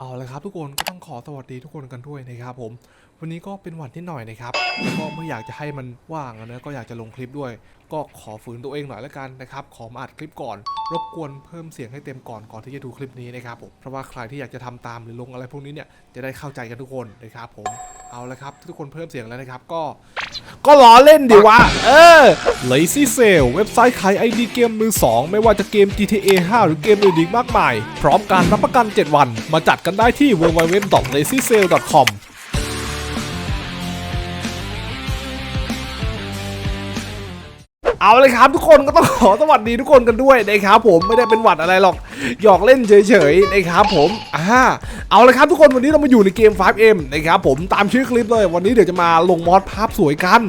เอาละครับทุกคนก็ต้องขอสวัสดีทุกคนกันด้วยนะครับผม วันนี้ก็เป็นวันที่หน่อยนะครับแล้วก็ไม่อยากจะให้มันว่างนะก็อยากจะลงคลิปด้วย ก็ขอฝืนตัวเองหน่อยละกันนะครับขอมาอัดคลิปก่อน รบกวนเพิ่มเสียงให้เต็มก่อนก่อนที่จะดูคลิปนี้นะครับผมเพราะว่าใครที่อยากจะทำตามหรือลงอะไรพวกนี้เนี่ยจะได้เข้าใจกันทุกคนนะครับผม เอาละครับ ทุกคนเพิ่มเสียงแล้วนะครับ ก็ ก็ล้อเล่นดิวะ เออ Lazy Sale เว็บไซต์ขายไอดีเกมมือ 2 ไม่ว่าจะเกม GTA 5 หรือเกมอื่นอีกมากมาย พร้อมการรับประกัน 7 วัน มาจัดกันได้ที่ www.lazysale.com เอาเลยครับ ทุกคนก็ต้องขอสวัสดีทุกคนกันด้วยนะครับผมไม่ได้เป็นหวัดอะไรหรอกหยอกเล่นเฉยๆนะครับผมอ่าเอาเลยครับทุกคนวันนี้เรามาอยู่ในเกม 5M นะครับผมตามชื่อคลิปเลย วันนี้เดี๋ยวจะมาลงมอดภาพสวยกัน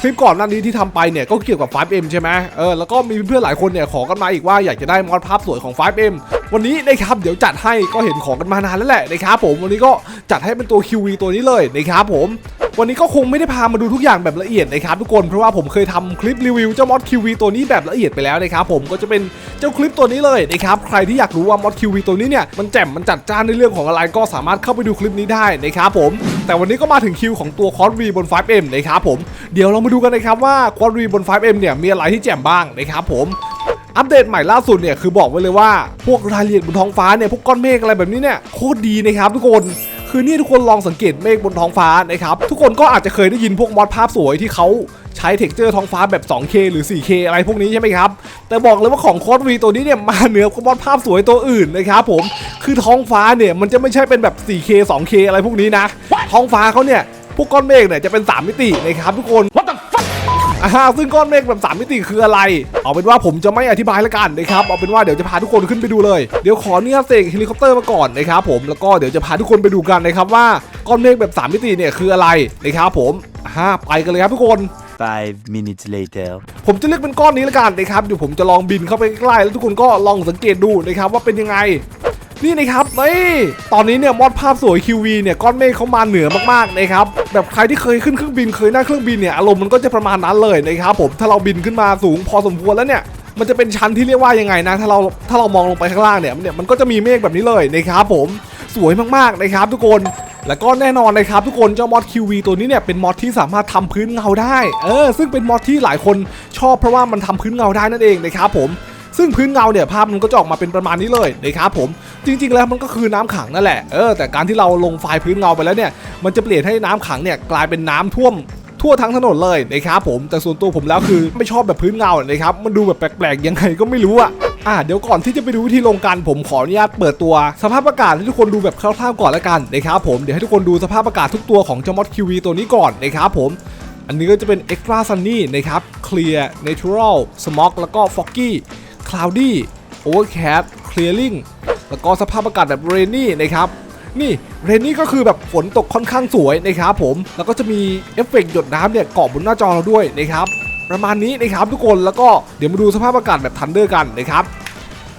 คลิปก่อนหน้านี้ที่ทำไปเนี่ยก็เกี่ยวกับ 5M ใช่ไหมเออแล้วก็มีเพื่อนๆหลายคนเนี่ยขอกันมาอีกว่าอยากจะได้มอดภาพสวยของ 5M วันนี้นะครับเดี๋ยวจัดให้ก็เห็นของกันมานานแล้วแหละนะครับผมวันนี้ก็จัดให้เป็นตัว QV ตัวนี้เลยนะครับผม วันนี้ก็คงไม่ได้พามาดูทุกอย่างแบบละเอียดนะครับทุกคนเพราะว่าผมเคยทำคลิปรีวิวเจ้ามอด QV ตัวนี้แบบละเอียดไปแล้วนะครับผมก็จะเป็นเจ้าคลิปตัวนี้เลยนะครับใครที่อยากรู้ว่ามอด QV ตัวนี้เนี่ยมันแจ่มมันจัดจ้านในเรื่องของอะไรก็สามารถเข้าไปดูคลิปนี้ได้นะครับผม แต่วันนี้ก็มาถึงคิวของตัวคอร์ V บน 5M นะครับผมเดี๋ยวเรามาดูกันนะครับว่าคอร์ V บน 5M เนี่ยมีอะไรที่แจ่มบ้างนะครับผมอัปเดตใหม่ล่าสุดเนี่ยคือบอกไว้เลยว่าพวกรายละเอียดบนท้องฟ้าเนี่ยพวกก้อนเมฆอะไรแบบนี้เนี่ยโคตรดีนะครับทุกคน คือนี่ทุกคนลองสังเกตเมฆบนท้องฟ้านะครับทุกคนก็อาจจะเคยได้ยินพวกมอดภาพสวยที่เขาใช้เท็กเจอร์ท้องฟ้าแบบ 2K หรือ 4K อะไรพวกนี้ใช่ไหมครับ แต่บอกเลยว่าของคอร์วีตัวนี้เนี่ยมาเหนือกว่ามอดภาพสวยตัวอื่นนะครับผม คือท้องฟ้าเนี่ยมันจะไม่ใช่เป็นแบบ 4K 2K อะไรพวกนี้นะ ท้องฟ้าเขาเนี่ยพวกก้อนเมฆเนี่ยจะเป็น 3 มิตินะครับทุกคน อ่าซึ่งก้อนเมฆแบบ3มิติคืออะไร เอาเป็นว่าผมจะไม่อธิบายแล้วกันนะครับ เอาเป็นว่าเดี๋ยวจะพาทุกคนขึ้นไปดูเลย เดี๋ยวขอเนี่ยเสกเฮลิคอปเตอร์มาก่อนนะครับผม แล้วก็เดี๋ยวจะพาทุกคนไปดูกันนะครับว่าก้อนเมฆแบบ3มิติเนี่ยคืออะไรนะครับผมอ่าไปกันเลยครับทุกคน Five minutes later. ผมจะเลือกเป็นก้อนนี้แล้วกันนะครับเดี๋ยวผมจะลองบินเข้าไปใกล้ๆแล้วทุกคนก็ลองสังเกตดูนะครับว่าเป็นยังไง นี่นะครับนี่ตอนนี้เนี่ยมอดภาพสวย QV เนี่ยก้อนเมฆเขามาเหนือมากๆนะครับแบบใครที่เคยขึ้นเครื่องบินเคยนั่งเครื่องบินเนี่ยอารมณ์มันก็จะประมาณนั้นเลยนะครับผมถ้าเราบินขึ้นมาสูงพอสมควรแล้วเนี่ยมันจะเป็นชั้นที่เรียกว่ายังไงนะ ถ้าเราถ้าเรามองลงไปข้างล่างเนี่ยเนี่ยมันก็จะมีเมฆแบบนี้เลยนะครับผมสวยมากๆนะครับทุกคนแล้วก็แน่นอนนะครับทุกคนเจ้ามอด QV ตัวนี้เนี่ยเป็นมอดที่สามารถทำพื้นเงาได้เออซึ่งเป็นมอดที่หลายคนชอบเพราะว่ามันทำพื้นเงาได้นั่นเองนะครับผม ซึ่งพื้นเงาเนี่ยภาพมันก็จะออกมาเป็นประมาณนี้เลยนะครับผมจริง ๆ แล้วมันก็คือน้ำขังนั่นแหละเออแต่การที่เราลงไฟล์พื้นเงาไปแล้วเนี่ยมันจะเปลี่ยนให้น้ำขังเนี่ยกลายเป็นน้ำท่วมทั่วทั้งถนนเลยนะครับผมแต่ส่วนตัวผมแล้วคือไม่ชอบแบบพื้นเงานะครับมันดูแบบแปลกๆยังไงก็ไม่รู้อะอะเดี๋ยวก่อนที่จะไปดูวิธีลงกันผมขออนุญาตเปิดตัว สภาพอากาศให้ทุกคนดูแบบคร่าวๆก่อนล้วกันนะครับผมเดี๋ยวให้ทุกคนดูสภาพอากาศทุกตัวของเจ้ามอด QV ตัวนี้ก่อนนะครับผมอันนี้ก็จะเป็น Extra Sunny นะครับ Clear Natural Smog แล้วก็ Foggy Cloudy Overcast Clearing แล้วก็สภาพอากาศแบบ Rainy นะครับนี่เรนนี่ก็คือแบบฝนตกค่อนข้างสวยนะครับผมแล้วก็จะมีเอฟเฟกต์หยดน้ำเนี่ยเกาะบนหน้าจอเราด้วยนะครับประมาณนี้นะครับทุกคนแล้วก็เดี๋ยวมาดูสภาพอากาศแบบทันเดอร์กันนะครับ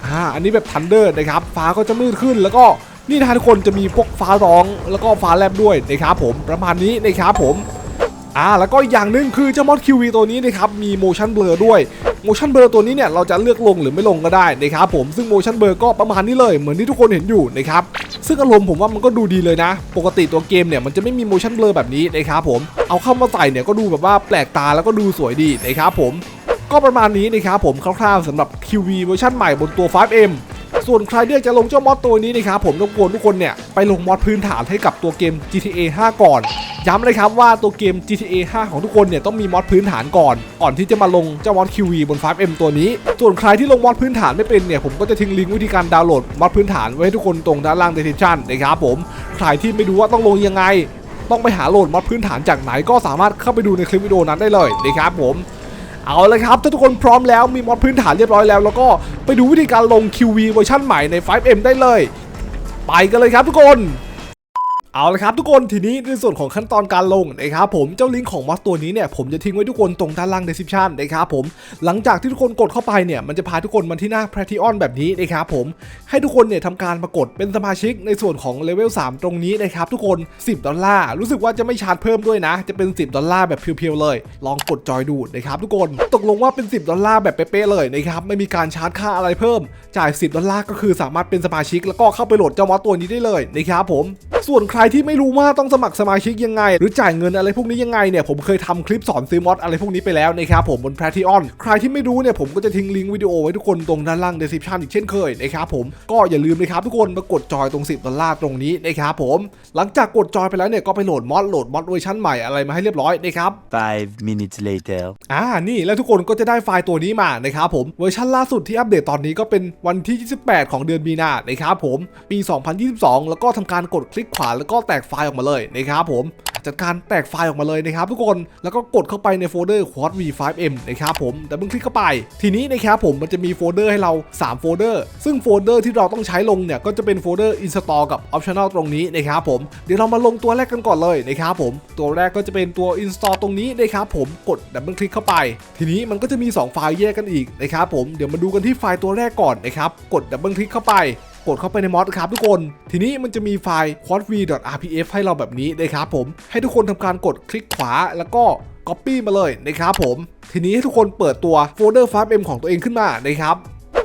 อ่าอันนี้แบบทันเดอร์นะครับฟ้าก็จะมืดขึ้นแล้วก็นี่นะทุกคนจะมีพวกฟ้าร้องแล้วก็ฟ้าแลบด้วยนะครับผมประมาณนี้นะครับผมอ่าแล้วก็อย่างหนึ่งคือเจ้ามอด QV ตัวนี้นะครับมี motion blur ด้วย motion blur ตัวนี้เนี่ยเราจะเลือกลงหรือไม่ลงก็ได้นะครับผมซึ่ง motion blur ก็ประมาณนี้เลยเหมือนที่ทุกคนเห็นอยู่นะครับซึ่งอารมณ์ผมว่ามันก็ดูดีเลยนะ ปกติตัวเกมเนี่ยมันจะไม่มี motion blur แบบนี้นะครับผมเอาเข้ามาใส่เนี่ยก็ดูแบบว่าแปลกตาแล้วก็ดูสวยดีนะครับผมก็ประมาณนี้นะครับผมคร่าวๆสำหรับ QV เวอร์ชันใหม่บนตัว 5M ส่วนใครที่อกจะลงเจ้ามอดตัวนี้นะครับผมรบกวนทุกคนเนี่ยไปลงมอดพื้นฐานให้กับตัวเกม GTA 5 ก่อน ย้ำเลยครับว่าตัวเกม GTA 5 ของทุกคนเนี่ยต้องมีมอดพื้นฐานก่อน ก่อนที่จะมาลงเจ้ามอด QV บน 5M ตัวนี้ ส่วนใครที่ลงมอดพื้นฐานไม่เป็นเนี่ยผมก็จะทิ้งลิงก์วิธีการดาวน์โหลดมอดพื้นฐานไว้ให้ทุกคนตรงด้านล่าง description นะครับผมใครที่ไม่รู้ว่าต้องลงยังไง ต้องไปหาโหลดมอดพื้นฐานจากไหนก็สามารถเข้าไปดูในคลิปวิดีโอนั้นได้เลยนะครับผมเอาเลยครับถ้าทุกคนพร้อมแล้วมีมอดพื้นฐานเรียบร้อยแล้ว แล้วก็ไปดูวิธีการลง QV เวอร์ชันใหม่ใน 5M ได้เลย ไปกันเลยครับทุกคน เอาละครับทุกคนทีนี้ในส่วนของขั้นตอนการลงนะครับผมเจ้าลิงก์ของมอสตัวนี้เนี่ยผมจะทิ้งไว้ทุกคนตรงด้านล่าง description นะครับผมหลังจากที่ทุกคนกดเข้าไปเนี่ยมันจะพาทุกคนมาที่หน้า p r a t i o n แบบนี้นะครับผมให้ทุกคนเนี่ยทำการมากดเป็นสมาชิกในส่วนของเลเวล3ตรงนี้นะครับทุกคน 10 ดอลลาร์รู้สึกว่าจะไม่ชาร์จเพิ่มด้วยนะ จะเป็น 10 ดอลลาร์แบบเพียวๆเลย ลองกดจอยดูนะครับทุกคนตกลงว่าเป็น 10 ดอลลาร์แบบเป๊ะๆเลยนะครับไม่มีการชาร์จค่าอะไรเพิ่ม จ่าย 10 ดอลลาร์ก็คือสามารถเป็นสมาชิก แล้วก็เข้าไปโหลดเจ้ามอสตัวนี้ได้เลยนะครับผม ส่วนใครที่ไม่รู้ว่าต้องสมัครสมาชิกยังไง หรือจ่ายเงินอะไรพวกนี้ยังไงเนี่ยผมเคยทำคลิปสอนซื้อมอสอะไรพวกนี้ไปแล้วนะครับผมบน p r a t i o n ใครที่ไม่รู้เนี่ยผมก็จะทิ้งลิงก์วิดีโอไว้ทุกคนตรงด้านล่าง description อีกเช่นเคยนะครับผมก็อย่าลืมนะครับทุกคนมากดจอยตรง 10ดอลลาร์ตรงนี้นะครับผมหลังจากกดจอยไปแล้วเนี่ยก็ไปโหลดมอสโหลดมอสเวอร์ชันใหม่อะไรมาให้เรียบร้อยนะครับ Five minutes later. อ่านี่แล้วทุกคนก็จะได้ไฟล์ตัวนี้มานะครับผมเวอร์ชันล่าสุดที่อัปเดตตอนนี้ก็เป็นวันที่ 28 ของเดือนมีนานะครับผมปี 2022 แล้วก็ทำการกดคลิกขวาแล้วก็แตกไฟล์ออกมาเลยนะครับผมจัดการแตกไฟล์ออกมาเลยนะครับทุกคนแล้วก็กดเข้าไปในโฟลเดอร์ Quad V5M นะครับผมแต่เมื่อคลิกเข้าไป ทีนี้นะครับผมมันจะมีโฟลเดอร์ให้เรา 3 โฟลเดอร์ ซึ่งโฟลเดอร์ที่เราต้องใช้ลงเนี่ยก็จะเป็นโฟลเดอร์ install กับ optional ตรงนี้นะครับผมเดี๋ยวเรามาลงตัวแรกกันก่อนเลยนะครับผมตัวแรกก็จะเป็นตัว install ตรงนี้นะครับผมกดดับเบิลคลิกเข้าไป ทีนี้มันก็จะมี 2 ไฟล์แยกกันอีกนะครับผมเดี๋ยวมาดูกันที่ไฟล์ตัวแรกก่อนนะครับกดดับเบิลคลิกเข้าไป กดเข้าไปในมอสครับทุกคน ทีนี้มันจะมีไฟล์ quadv.rpf ให้เราแบบนี้นะครับผม ให้ทุกคนทำการกดคลิกขวาแล้วก็ Copy มาเลยนะครับผม ทีนี้ให้ทุกคนเปิดตัวโฟลเดอร์ 5m ของตัวเองขึ้นมานะครับ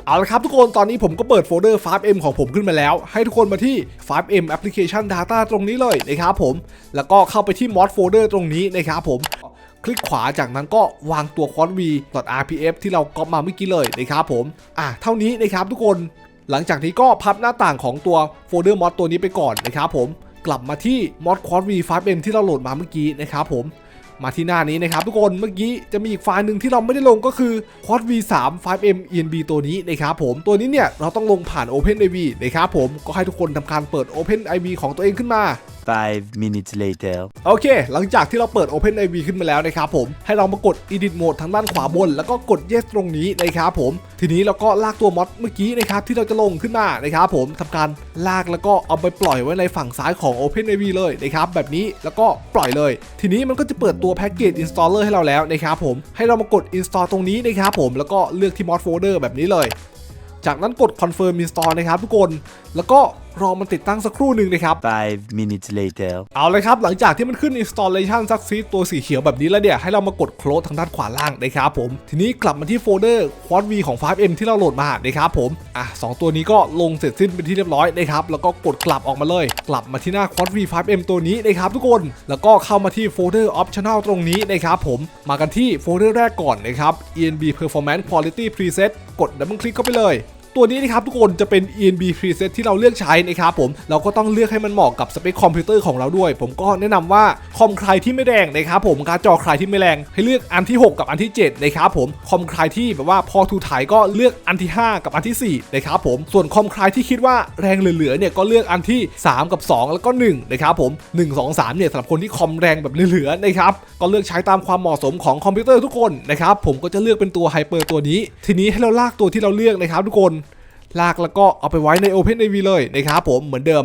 เอาละครับทุกคนตอนนี้ผมก็เปิดโฟลเดอร์ 5m ของผมขึ้นมาแล้ว ให้ทุกคนมาที่ 5m application data ตรงนี้เลยนะครับผม แล้วก็เข้าไปที่ mod folder ตรงนี้นะครับผม คลิกขวาจากนั้นก็วางตัว quad v rpf ที่เราก๊อปมาเมื่อกี้เลยนะครับผม อะเท่านี้นะครับทุกคน หลังจากนี้ก็พับหน้าต่างของตัวโฟลเดอร์มอดตัวนี้ไปก่อนนะครับผมกลับมาที่ mod quad v 5m ที่เราโหลดมาเมื่อกี้นะครับผมมาที่หน้านี้นะครับทุกคนเมื่อกี้จะมีอีกไฟล์หนึ่งที่เราไม่ได้ลงก็คือ quad v3 5m enb ตัวนี้นะครับผมตัวนี้เนี่ยเราต้องลงผ่าน openIV นะครับผมก็ให้ทุกคนทำการเปิด openIV ของตัวเองขึ้นมา Five minutes later. โอเค หลังจากที่เราเปิด OpenIV ขึ้นมาแล้วนะครับผม ให้เรามากด Edit Mode ทางด้านขวาบน แล้วก็กด Yes ตรงนี้นะครับผม ทีนี้เราก็ลากตัวมอดเมื่อกี้นะครับที่เราจะลงขึ้นมานะครับผมทำการลากแล้วก็เอาไปปล่อยไว้ในฝั่งซ้ายของ OpenIV เลยนะครับแบบนี้แล้วก็ปล่อยเลย ทีนี้มันก็จะเปิดตัวแพ็กเกจ Installer ให้เราแล้วนะครับผม ให้เรามากด Install ตรงนี้นะครับผม แล้วก็เลือกที่ Mod Folder แบบนี้เลย จากนั้นกด Confirm Install นะครับทุกคน แล้วก็ รอมันติดตั้งสักครู่หนึ่งนะครับ Five minutes later. เอาเลยครับ หลังจากที่มันขึ้น installation success ตัวสีเขียวแบบนี้แล้วเนี่ย ให้เรามากด close ทางด้านขวาล่างนะครับผม ทีนี้กลับมาที่โฟลเดอร์ quad v ของ 5m ที่เราโหลดมานะครับผม อะสองตัวนี้ก็ลงเสร็จสิ้นเป็นที่เรียบร้อยนะครับ แล้วก็กดกลับออกมาเลย กลับมาที่หน้า quad v 5m ตัวนี้นะครับทุกคน แล้วก็เข้ามาที่โฟลเดอร์ optional ตรงนี้นะครับผม มากันที่โฟลเดอร์แรกก่อนนะครับ enb performance quality preset กดดับเบิลคลิกเข้าไปเลย ตัวนี้นะครับทุกคนจะเป็น ENB preset ที่เราเลือกใช้นะครับผมเราก็ต้องเลือกให้มันเหมาะกับสเปคคอมพิวเตอร์ของเราด้วย ผมก็แนะนำว่าคอมใครที่ไม่แรงนะครับผมการจอใครที่ไม่แรง ให้เลือกอันที่ 6 กับอันที่7นะครับผมคอมใครที่แบบว่าพอทูถ่ายก็เลือกอันที่ 5 กับอันทีสี่4นะครับผมส่วนคอมใครที่คิดว่าแรงเหลือๆเนี่ยก็เลือกอันที่ 3 กับ 2 แล้วก็1นะครับผม1 2 3เนี่ยสำหรับคนที่คอมแรงแบบเหลือๆนะครับก็เลือกใช้ตามความเหมาะสมของคอมพิวเตอร์ทุกคนนะครับผมก็จะเลือกเป็นตัวไฮเปอร์ตัวนี้ ทีนี้ให้เราลากตัวที่เราเลือกนะครับทุกคน ลากแล้วก็เอาไปไว้ใน OpenIV เลยนะครับผมเหมือนเดิม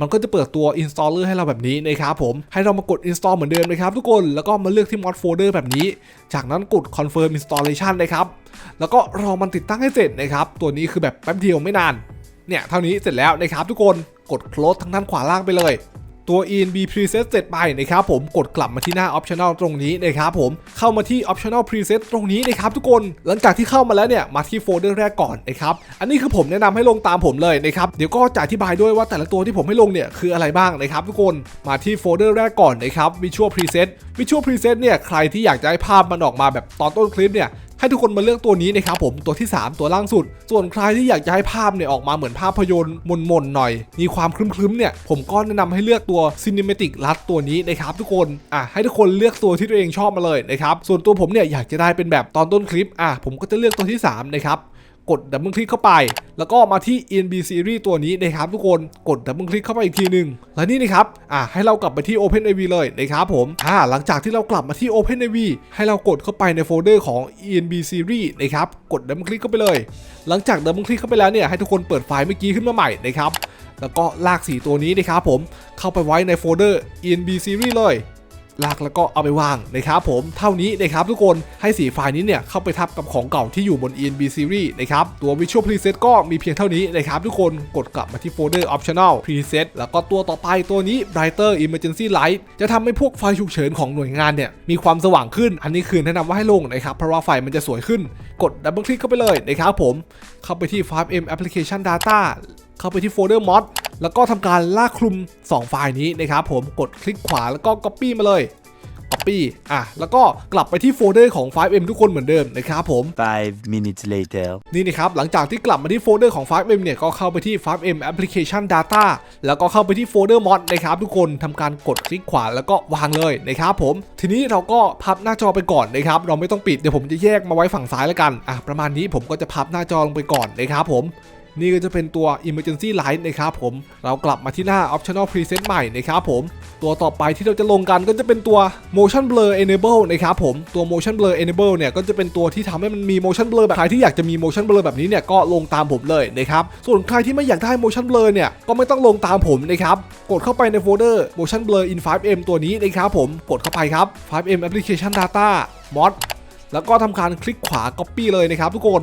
มันก็จะเปิดตัว installer ให้เราแบบนี้นะครับผม ให้เรามากด install เหมือนเดิมนะครับทุกคน แล้วก็มาเลือกที่ mod folder แบบนี้ จากนั้นกด confirm installation นะครับ แล้วก็รอมันติดตั้งให้เสร็จนะครับ ตัวนี้คือแบบแป๊บเดียวไม่นาน เนี่ยเท่านี้เสร็จแล้วนะครับทุกคน กด close ทางด้านขวาล่างไปเลย ตัว ENB preset เสร็จไปนะครับผมกดกลับมาที่หน้า optional ตรงนี้นะครับผมเข้ามาที่ optional preset ตรงนี้นะครับทุกคนหลังจากที่เข้ามาแล้วเนี่ยมาที่โฟลเดอร์แรกก่อนนะครับอันนี้คือผมแนะนำให้ลงตามผมเลยนะครับเดี๋ยวก็จะอธิบายด้วยว่าแต่ละตัวที่ผมให้ลงเนี่ยคืออะไรบ้างนะครับทุกคนมาที่โฟลเดอร์แรกก่อนนะครับ visual preset visual preset เนี่ยใครที่อยากจะให้ภาพมันออกมาแบบตอนต้นคลิปเนี่ย ให้ทุกคนมาเลือกตัวนี้นะครับผมตัวที่ 3 ตัวล่างสุด ส่วนใครที่อยากจะให้ภาพเนี่ยออกมาเหมือนภาพยนตร์มนๆหน่อย มีความคลึ้มๆเนี่ยผมก็แนะนำให้เลือกตัว Cinematic ลัดตัวนี้นะครับทุกคนอะให้ทุกคนเลือกตัวที่ตัวเองชอบมาเลยนะครับส่วนตัวผมเนี่ยอยากจะได้เป็นแบบตอนต้นคลิปอะผมก็จะเลือกตัวที่3นะครับ กดดับเบิลคลิกเข้าไป แล้วก็มาที่ ENB Series ตัวนี้นะครับทุกคนกดดับเบิลคลิกเข้าไปอีกทีหนึ่งแล้วนี่นะครับอะให้เรากลับไปที่ OpenIV เลยนะครับผมอ่าหลังจากที่เรากลับมาที่ OpenIV ให้เรากดเข้าไปในโฟลเดอร์ของ ENB Series นะครับกดดับเบิลคลิกเข้าไปเลย หลังจากดับเบิลคลิกเข้าไปแล้วเนี่ยให้ทุกคนเปิดไฟล์เมื่อกี้ขึ้นมาใหม่นะครับแล้วก็ลากสีตัวนี้นะครับผมเข้าไปไว้ในโฟลเดอร์ enb series เลย ลากแล้วก็เอาไปวางนะครับผมเท่านี้นะครับทุกคนให้สีไฟล์นี้เนี่ยเข้าไปทับกับของเก่าที่อยู่บน enb series นะครับตัว visual preset ก็มีเพียงเท่านี้นะครับทุกคนกดกลับมาที่โฟลเดอร์ optional preset แล้วก็ตัวต่อไปตัวนี้ brighter emergency light จะทำให้พวกไฟฉุกเฉินของหน่วยงานเนี่ยมีความสว่างขึ้น อันนี้คือแนะนำว่าให้ลงนะครับเพราะว่าไฟมันจะสวยขึ้น กดดับเบิลคลิกเข้าไปเลยนะครับผมเข้าไปที่ 5m application data เข้าไปที่โฟลเดอร์ mod แล้วก็ทำการลากคลุม 2 ไฟล์นี้นะครับผมกดคลิกขวาแล้วก็ copy มาเลย copy อะแล้วก็กลับไปที่โฟลเดอร์ของ 5m ทุกคนเหมือนเดิมนะครับผม Five minutes later. นี่นะครับหลังจากที่กลับมาที่โฟลเดอร์ของ 5m เนี่ยก็เข้าไปที่ 5m application data แล้วก็เข้าไปที่โฟลเดอร์ mod นะครับทุกคนทำการกดคลิกขวาแล้วก็วางเลยนะครับผม ทีนี้เราก็พับหน้าจอไปก่อนนะครับเราไม่ต้องปิดเดี๋ยวผมจะแยกมาไว้ฝั่งซ้ายแล้วกันอะประมาณนี้ผมก็จะพับหน้าจอลงไปก่อนนะครับผม นี่ก็จะเป็นตัว emergency light นะครับผม เรากลับมาที่หน้า optional preset ใหม่นะครับผม ตัวต่อไปที่เราจะลงกันก็จะเป็นตัว motion blur enable นะครับผม ตัว motion blur enable เนี่ยก็จะเป็นตัวที่ทำให้มันมี motion blur แบบใครที่อยากจะมี motion blur แบบนี้เนี่ยก็ลงตามผมเลยนะครับ ส่วนใครที่ไม่อยากได้ motion blur เนี่ยก็ไม่ต้องลงตามผมนะครับ กดเข้าไปในโฟลเดอร์ motion blur in 5m ตัวนี้นะครับผม กดเข้าไปครับ 5m application data mod แล้วก็ทำการคลิกขวา copy เลยนะครับทุกคน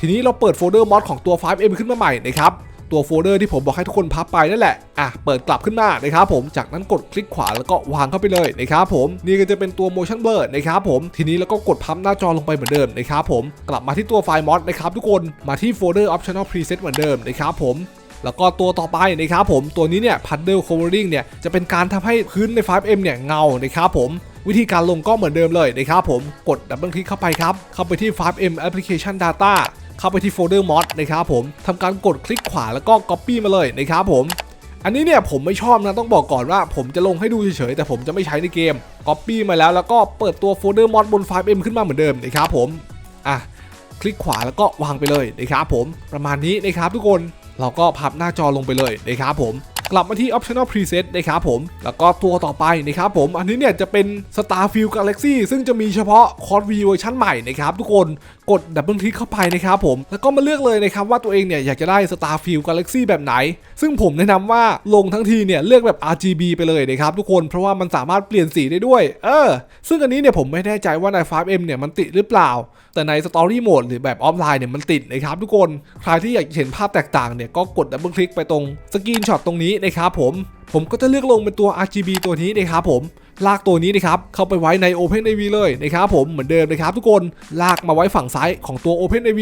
ทีนี้เราเปิดโฟลเดอร์มอดของตัว 5M ขึ้นมาใหม่นะครับตัวโฟลเดอร์ที่ผมบอกให้ทุกคนพับไปนั่นแหละ อะ เปิดกลับขึ้นมานะครับผม จากนั้นกดคลิกขวาแล้วก็วางเข้าไปเลยนะครับผม นี่ก็จะเป็นตัว motion blur นะครับผม ทีนี้แล้วก็กดพับหน้าจอลงไปเหมือนเดิมนะครับผม กลับมาที่ตัวไฟล์มอดนะครับทุกคน มาที่โฟลเดอร์ optional preset เหมือนเดิมนะครับผมแล้วก็ตัวต่อไปนะครับผม ตัวนี้เนี่ย paddle covering เนี่ย จะเป็นการทำให้พื้นใน 5M เนี่ยเงานะครับผมวิธีการลงก็เหมือนเดิมเลยนะครับผม กดดับเบิลคลิกเข้าไปครับ เข้าไปที่ 5M application data เข้าไปที่โฟลเดอร์ mod นะครับผมทำการกดคลิกขวาแล้วก็ copy มาเลยนะครับผม อันนี้เนี่ยผมไม่ชอบนะต้องบอกก่อนว่า ผมจะลงให้ดูเฉยๆแต่ผมจะไม่ใช้ในเกม copy มาแล้วแล้วก็เปิดตัวโฟลเดอร์ mod บนไฟล์ M ขึ้นมาเหมือนเดิมนะครับผมอะคลิกขวาแล้วก็วางไปเลยนะครับผมประมาณนี้นะครับทุกคนเราก็พับหน้าจอลงไปเลยนะครับผม กลับมาที่ optional preset นะครับผม แล้วก็ตัวต่อไปนะครับผม อันนี้เนี่ยจะเป็น Starfield Galaxy ซึ่งจะมีเฉพาะ Cod V เวอร์ชันใหม่นะครับทุกคนกดดับเบิลคลิกเข้าไปนะครับผม แล้วก็มาเลือกเลยนะครับว่าตัวเองเนี่ยอยากจะได้ Starfield Galaxy แบบไหน ซึ่งผมแนะนำว่าลงทั้งทีเนี่ยเลือกแบบ RGB ไปเลยนะครับทุกคนเพราะว่ามันสามารถเปลี่ยนสีได้ด้วย เออ ซึ่งอันนี้เนี่ยผมไม่แน่ใจว่าใน 5M เนี่ยมันติดหรือเปล่า แต่ในสตอรี่โหมดหรือแบบออฟไลน์เนี่ยมันติดนะครับทุกคน ใครที่อยากเห็นภาพแตกต่างเนี่ยก็กดดับเบิลคลิกไปตรงสกรีนช็อตตรงนี้นะครับผม ผมก็จะเลือกลงเป็นตัว RGB ตัวนี้นะครับผมลากตัวนี้นะครับเข้าไปไว้ใน OpenAV เลยนะครับผมเหมือนเดิมนะครับทุกคนลากมาไว้ฝั่งซ้ายของตัว OpenAV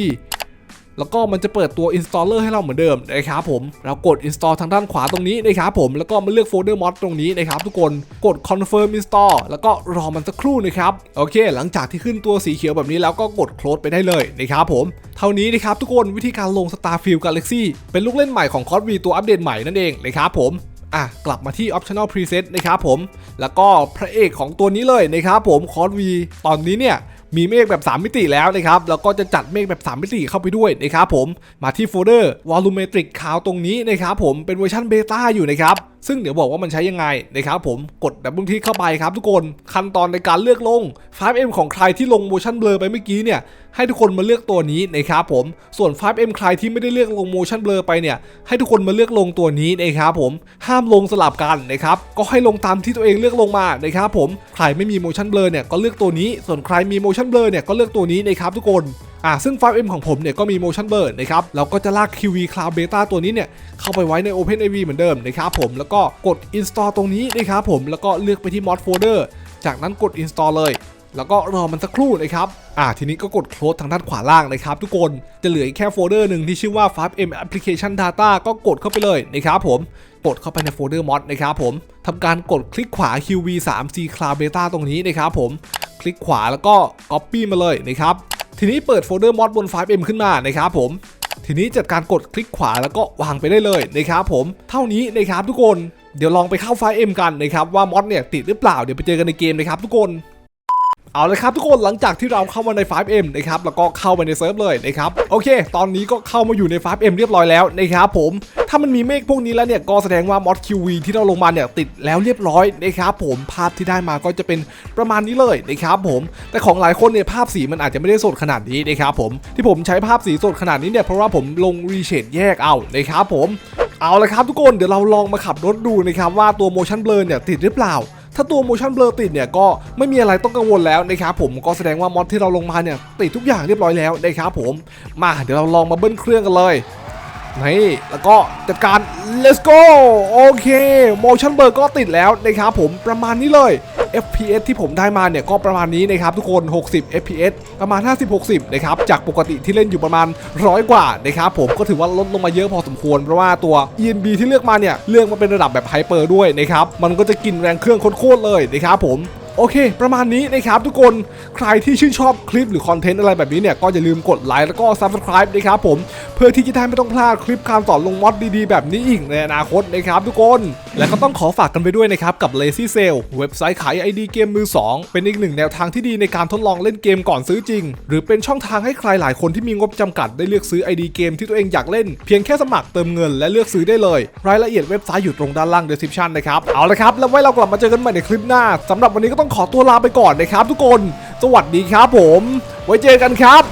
แล้วก็มันจะเปิดตัว installer ให้เราเหมือนเดิมนะครับผม เรากด install ทางด้านขวาตรงนี้นะครับผม แล้วก็มาเลือกโฟลเดอร์ mod ตรงนี้นะครับทุกคน กด confirm install แล้วก็รอมันสักครู่นะครับ โอเค หลังจากที่ขึ้นตัวสีเขียวแบบนี้แล้วก็กด close ไปได้เลยนะครับผม เท่านี้นะครับทุกคนวิธีการลง Starfield Galaxy เป็นลูกเล่นใหม่ของ COD V ตัวอัปเดตใหม่นั่นเองนะครับผมอะกลับมาที่ optional preset นะครับผม แล้วก็พระเอกของตัวนี้เลยนะครับผม COD V ตอนนี้เนี่ย มีเมฆแบบ 3 มิติแล้วนะครับแล้วก็จะจัดเมฆแบบ 3 มิติเข้าไปด้วยนะครับผมมาที่โฟลเดอร์ volumetric cloud ตรงนี้นะครับผมเป็นเวอร์ชันเบต้าอยู่นะครับ ซึ่งเดี๋ยวบอกว่ามันใช้ยังไงนะครับผมกดดับเบิลคลิกเข้าไปครับทุกคนขั้นตอนในการเลือกลง 5M ของใครที่ลง motion blur ไปเมื่อกี้เนี่ยให้ทุกคนมาเลือกตัวนี้นะครับผมส่วน 5M ใครที่ไม่ได้เลือกลง motion blur ไปเนี่ยให้ทุกคนมาเลือกลงตัวนี้นะครับผมห้ามลงสลับกันนะครับก็ให้ลงตามที่ตัวเองเลือกลงมานะครับผมใครไม่มี motion blur เนี่ยก็เลือกตัวนี้ ส่วนใครมี motion blur เนี่ยก็เลือกตัวนี้นะครับทุกคน อ่าซึ่ง 5M ของผมเนี่ยก็มี motion blur นะครับเราก็จะลาก QV Cloud Beta ตัวนี้เนี่ยเข้าไปไว้ใน OpenAV เหมือนเดิมนะครับผมแล้วก็กด install ตรงนี้นะครับผมแล้วก็เลือกไปที่ mod folder จากนั้นกด install เลย แล้วก็รอมันสักครู่นะครับอ่าทีนี้ก็กด close ทางด้านขวาล่างนะครับทุกคนจะเหลืออีกแค่โฟลเดอร์หนึ่งที่ชื่อว่า 5M application data ก็กดเข้าไปเลยนะครับผมกดเข้าไปในโฟลเดอร์ mod นะครับผมทำการกดคลิกขวา QV 3 C Cloud Beta ตรงนี้นะครับผมคลิกขวาแล้วก็ copy มาเลยนะครับ ทีนี้เปิดโฟลเดอร์มอดบน 5M ขึ้นมานะครับผมทีนี้จัดการกดคลิกขวาแล้วก็วางไปได้เลยนะครับผม เท่านี้นะครับทุกคน เดี๋ยวลองไปเข้า 5M กันนะครับว่ามอดเนี่ยติดหรือเปล่าเดี๋ยวไปเจอกันในเกมนะครับทุกคน เอาเลยครับทุกคนหลังจากที่เราเข้ามาใน 5M นะครับแล้วก็เข้าไปในเซิร์ฟเลยนะครับโอเค ตอนนี้ก็เข้ามาอยู่ใน 5M เรียบร้อยแล้วนะครับผมถ้ามันมีเมฆพวกนี้แล้วเนี่ยก็แสดงว่ามอด QV ที่เราลงมาเนี่ยติดแล้วเรียบร้อยนะครับผมภาพที่ได้มาก็จะเป็นประมาณนี้เลยนะครับผมแต่ของหลายคนเนี่ยภาพสีมันอาจจะไม่ได้สดขนาดนี้นะครับผมที่ผมใช้ภาพสีสดขนาดนี้เนี่ยเพราะว่าผมลงรีเชดแยกเอานะครับผมเอาละครับทุกคนเดี๋ยวเราลองมาขับรถดูนะครับว่าตัว motion blur เนี่ยติดหรือเปล่า ถ้าตัว motion blur ติดเนี่ยก็ไม่มีอะไรต้องกังวลแล้วนะครับผมก็แสดงว่ามอดที่เราลงมาเนี่ยติดทุกอย่างเรียบร้อยแล้วนะครับผมมาเดี๋ยวเราลองมาเบิ้ลเครื่องกันเลย นี่แล้วก็จัดการ let's go โอเค motion blur ก็ติดแล้วนะครับผมประมาณนี้เลย FPS ที่ผมได้มาเนี่ยก็ประมาณนี้นะครับทุกคน 60 FPS ประมาณ 50-60 นะครับ จากปกติที่เล่นอยู่ประมาณ100กว่านะครับผมก็ถือว่าลดลงมาเยอะพอสมควร เพราะว่าตัว ENB ที่เลือกมาเนี่ย เลือกมาเป็นระดับแบบไฮเปอร์ด้วยนะครับ มันก็จะกินแรงเครื่องโคตรเลยนะครับผม โอเค ประมาณนี้นะครับทุกคนใครที่ชื่นชอบคลิปหรือคอนเทนต์อะไรแบบนี้เนี่ยก็อย่าลืมกดไลค์แล้วก็ Subscribe นะครับผมเพื่อที่จะได้ไม่ต้องพลาดคลิปการสอนลงมอดดีๆ แบบนี้อีกในอนาคตนะครับทุกคน และก็ต้องขอฝากกันไปด้วยนะครับกับ Lazy Sale เว็บไซต์ขาย ID เกมมือ 2 เป็นอีกหนึ่งแนวทางที่ดีในการทดลองเล่นเกมก่อนซื้อจริง หรือเป็นช่องทางให้ใครหลายคนที่มีงบจำกัดได้เลือกซื้อ ID เกมที่ตัวเองอยากเล่น เพียงแค่สมัครเติมเงินและเลือกซื้อได้เลย รายละเอียดเว็บไซต์อยู่ตรงด้านล่าง description นะครับเอาละครับแล้วไว้เรากลับมาเจอกันใหม่ในคลิปหน้าสำหรับวันนี้ก็ต้องขอตัวลาไปก่อนนะครับทุกคน สวัสดีครับผม ไว้เจอกันครับ